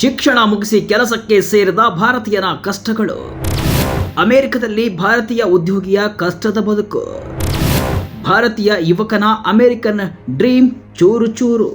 ಶಿಕ್ಷಣ ಮುಗಿಸಿ ಕೆಲಸಕ್ಕೆ ಸೇರಿದ ಭಾರತೀಯನ ಕಷ್ಟಗಳು. ಅಮೆರಿಕದಲ್ಲಿ ಭಾರತೀಯ ಉದ್ಯೋಗಿಯ ಕಷ್ಟದ ಬದುಕು. ಭಾರತೀಯ ಯುವಕನ ಅಮೆರಿಕನ್ ಡ್ರೀಮ್ ಚೂರು ಚೂರು.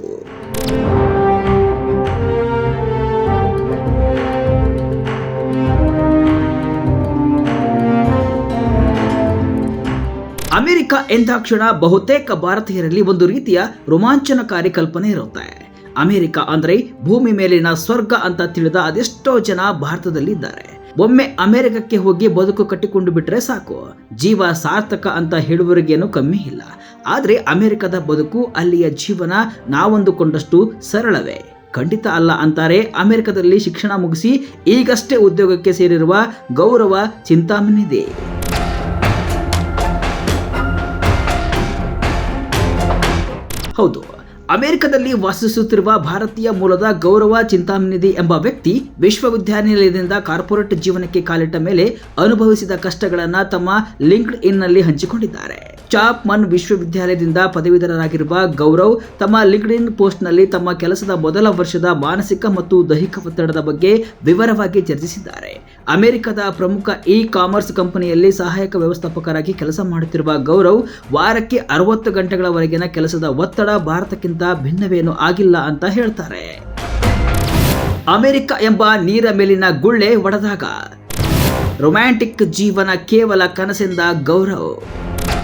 ಅಮೆರಿಕ ಎಂದಾಕ್ಷಣ ಬಹುತೇಕ ಭಾರತೀಯರಲ್ಲಿ ಒಂದು ರೀತಿಯ ರೋಮಾಂಚನಕಾರಿ ಕಲ್ಪನೆ ಇರುತ್ತೆ. ಅಮೆರಿಕ ಅಂದ್ರೆ ಭೂಮಿ ಮೇಲಿನ ಸ್ವರ್ಗ ಅಂತ ತಿಳಿದ ಅದೆಷ್ಟೋ ಜನ ಭಾರತದಲ್ಲಿ ಇದ್ದಾರೆ ಒಮ್ಮೆ ಅಮೆರಿಕಕ್ಕೆ ಹೋಗಿ ಬದುಕು ಕಟ್ಟಿಕೊಂಡು ಬಿಟ್ರೆ ಸಾಕು. ಜೀವ ಸಾರ್ಥಕ ಅಂತ ಹೇಳುವರಿಗೇನು ಕಮ್ಮಿ ಇಲ್ಲ. ಆದರೆ ಅಮೆರಿಕದ ಬದುಕು, ಅಲ್ಲಿಯ ಜೀವನ ನಾವೊಂದುಕೊಂಡಷ್ಟು ಸರಳವೇ. ಖಂಡಿತ ಅಲ್ಲ ಅಂತಾರೆ ಅಮೆರಿಕದಲ್ಲಿ ಶಿಕ್ಷಣ ಮುಗಿಸಿ ಈಗಷ್ಟೇ ಉದ್ಯೋಗಕ್ಕೆ ಸೇರಿರುವ ಗೌರವ ಚಿಂತಾಮಣಿದೆ ಹೌದು. ಅಮೆರಿಕದಲ್ಲಿ ವಾಸಿಸುತ್ತಿರುವ ಭಾರತೀಯ ಮೂಲದ ಗೌರವ ಚಿಂತಾಮಿನಿಧಿ ಎಂಬ ವ್ಯಕ್ತಿ ವಿಶ್ವವಿದ್ಯಾನಿಲಯದಿಂದ ಕಾರ್ಪೊರೇಟ್ ಜೀವನಕ್ಕೆ ಕಾಲಿಟ್ಟ ಮೇಲೆ ಅನುಭವಿಸಿದ ಕಷ್ಟಗಳನ್ನು ತಮ್ಮ ಲಿಂಕ್ಡ್ ಇನ್ನಲ್ಲಿ ಹಂಚಿಕೊಂಡಿದ್ದಾರೆ. ಚಾಪ್ ಮನ್ ವಿಶ್ವವಿದ್ಯಾಲಯದಿಂದ ಪದವೀಧರರಾಗಿರುವ ಗೌರವ್ ತಮ್ಮ ಲಿಂಕ್ಡ್ ಇನ್ ಪೋಸ್ಟ್ನಲ್ಲಿ ತಮ್ಮ ಕೆಲಸದ ಮೊದಲ ವರ್ಷದ ಮಾನಸಿಕ ಮತ್ತು ದೈಹಿಕ ಒತ್ತಡದ ಬಗ್ಗೆ ವಿವರವಾಗಿ ಚರ್ಚಿಸಿದ್ದಾರೆ. ಅಮೆರಿಕದ ಪ್ರಮುಖ ಇ ಕಾಮರ್ಸ್ ಕಂಪನಿಯಲ್ಲಿ ಸಹಾಯಕ ವ್ಯವಸ್ಥಾಪಕರಾಗಿ ಕೆಲಸ ಮಾಡುತ್ತಿರುವ ಗೌರವ್ ವಾರಕ್ಕೆ ಅರವತ್ತು ಗಂಟೆಗಳವರೆಗಿನ ಕೆಲಸದ ಒತ್ತಡ ಭಾರತಕ್ಕಿಂತ ಭಿನ್ನವೇನೂ ಆಗಿಲ್ಲ ಅಂತ ಹೇಳ್ತಾರೆ. ಅಮೆರಿಕ ಎಂಬ ನೀರ ಮೇಲಿನ ಗುಳ್ಳೆ ಒಡೆದಾಗ. ರೊಮ್ಯಾಂಟಿಕ್ ಜೀವನ ಕೇವಲ ಕನಸಿಂದ ಗೌರವ್.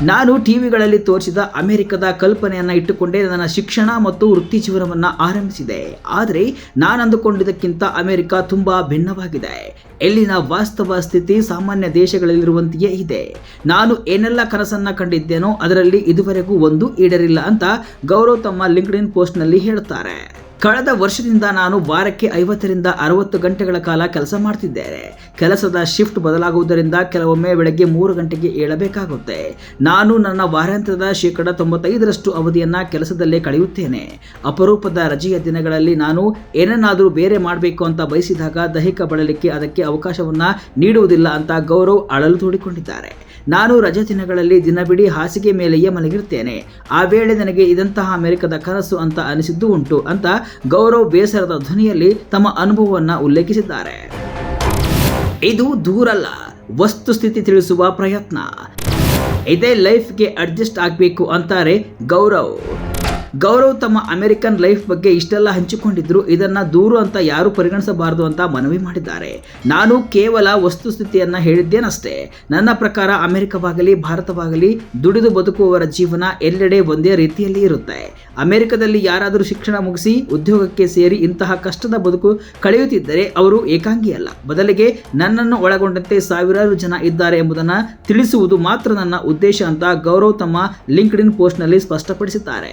ನಾನು ಟಿವಿಗಳಲ್ಲಿ ತೋರಿಸಿದ ಅಮೆರಿಕದ ಕಲ್ಪನೆಯನ್ನು ಇಟ್ಟುಕೊಂಡೇ ನನ್ನ ಶಿಕ್ಷಣ ಮತ್ತು ವೃತ್ತಿ ಜೀವನವನ್ನು ಆರಂಭಿಸಿದೆ. ಆದರೆ ನಾನು ಅಂದುಕೊಂಡಿದ್ದಕ್ಕಿಂತ ಅಮೆರಿಕ ತುಂಬ ಭಿನ್ನವಾಗಿದೆ. ಎಲ್ಲಿನ ವಾಸ್ತವ ಸ್ಥಿತಿ ಸಾಮಾನ್ಯ ದೇಶಗಳಲ್ಲಿರುವಂತೆಯೇ ಇದೆ. ನಾನು ಏನೆಲ್ಲ ಕನಸನ್ನು ಕಂಡಿದ್ದೇನೋ ಅದರಲ್ಲಿ ಇದುವರೆಗೂ ಒಂದು ಈಡರಿಲ್ಲ ಅಂತ ಗೌರವ್ ತಮ್ಮ ಲಿಂಕ್ಡ್ ಇನ್ ಪೋಸ್ಟ್ನಲ್ಲಿ ಹೇಳುತ್ತಾರೆ. ಕಳೆದ ವರ್ಷದಿಂದ ನಾನು ವಾರಕ್ಕೆ ಐವತ್ತರಿಂದ ಅರವತ್ತು ಗಂಟೆಗಳ ಕಾಲ ಕೆಲಸ ಮಾಡ್ತಿದ್ದೇನೆ. ಕೆಲಸದ ಶಿಫ್ಟ್ ಬದಲಾಗುವುದರಿಂದ ಕೆಲವೊಮ್ಮೆ ಬೆಳಗ್ಗೆ ಮೂರು ಗಂಟೆಗೆ ಏಳಬೇಕಾಗುತ್ತೆ. ನಾನು ನನ್ನ ವಾರಾಂತ್ಯದ ಶೇಕಡ ತೊಂಬತ್ತೈದರಷ್ಟು ಅವಧಿಯನ್ನು ಕೆಲಸದಲ್ಲೇ ಕಳೆಯುತ್ತೇನೆ. ಅಪರೂಪದ ರಜೆಯ ದಿನಗಳಲ್ಲಿ ನಾನು ಏನನ್ನಾದರೂ ಬೇರೆ ಮಾಡಬೇಕು ಅಂತ ಬಯಸಿದಾಗ ದೈಹಿಕ ಬಳಲಿಕ್ಕೆ ಅದಕ್ಕೆ ಅವಕಾಶವನ್ನು ನೀಡುವುದಿಲ್ಲ ಅಂತ ಗೌರವ್ ಅಳಲು ತೋಡಿಕೊಂಡಿದ್ದಾರೆ. ನಾನು ರಜೆ ದಿನಗಳಲ್ಲಿ ಬಿಡಿ ಹಾಸಿಗೆ ಮೇಲೆಯೇ ಮಲಗಿರುತ್ತೇನೆ ಆ ವೇಳೆ ನನಗೆ ಇದಂತಹ ಅಮೆರಿಕದ ಕನಸು ಅಂತ ಅನಿಸಿದ್ದು ಉಂಟು ಅಂತ ಗೌರವ್ ಬೇಸರದ ಧ್ವನಿಯಲ್ಲಿ ತಮ್ಮ ಅನುಭವವನ್ನು ಉಲ್ಲೇಖಿಸಿದ್ದಾರೆ. ಇದು ದೂರಲ್ಲ ವಸ್ತುಸ್ಥಿತಿ ತಿಳಿಸುವ ಪ್ರಯತ್ನ. ಇದೇ ಲೈಫ್ಗೆ ಅಡ್ಜಸ್ಟ್ ಆಗಬೇಕು ಅಂತಾರೆ ಗೌರವ್. ಗೌರವ್ ತಮ್ಮ ಅಮೆರಿಕನ್ ಲೈಫ್ ಬಗ್ಗೆ ಇಷ್ಟೆಲ್ಲ ಹಂಚಿಕೊಂಡಿದ್ರು, ಇದನ್ನ ದೂರು ಅಂತ ಯಾರು ಪರಿಗಣಿಸಬಾರದು ಅಂತ ಮನವಿ ಮಾಡಿದ್ದಾರೆ. ನಾನು ಕೇವಲ ವಸ್ತುಸ್ಥಿತಿಯನ್ನ ಹೇಳಿದ್ದೇನಷ್ಟೇ. ನನ್ನ ಪ್ರಕಾರ ಅಮೆರಿಕವಾಗಲಿ, ಭಾರತವಾಗಲಿ, ದುಡಿದು ಬದುಕುವವರ ಜೀವನ ಎಲ್ಲೆಡೆ ಒಂದೇ ರೀತಿಯಲ್ಲಿ ಇರುತ್ತೆ. ಅಮೆರಿಕದಲ್ಲಿ ಯಾರಾದರೂ ಶಿಕ್ಷಣ ಮುಗಿಸಿ, ಉದ್ಯೋಗಕ್ಕೆ ಸೇರಿ ಇಂತಹ ಕಷ್ಟದ ಬದುಕು ಕಳೆಯುತ್ತಿದ್ದರೆ ಅವರು ಏಕಾಂಗಿಯಲ್ಲ. ಬದಲಿಗೆ ನನ್ನನ್ನು ಒಳಗೊಂಡಂತೆ ಸಾವಿರಾರು ಜನ ಇದ್ದಾರೆ ಎಂಬುದನ್ನು ತಿಳಿಸುವುದು ಮಾತ್ರ ನನ್ನ ಉದ್ದೇಶ ಅಂತ ಗೌರವ್ ತಮ್ಮ ಲಿಂಕ್ಡ್ ಇನ್ ಪೋಸ್ಟ್ನಲ್ಲಿ ಸ್ಪಷ್ಟಪಡಿಸಿದ್ದಾರೆ.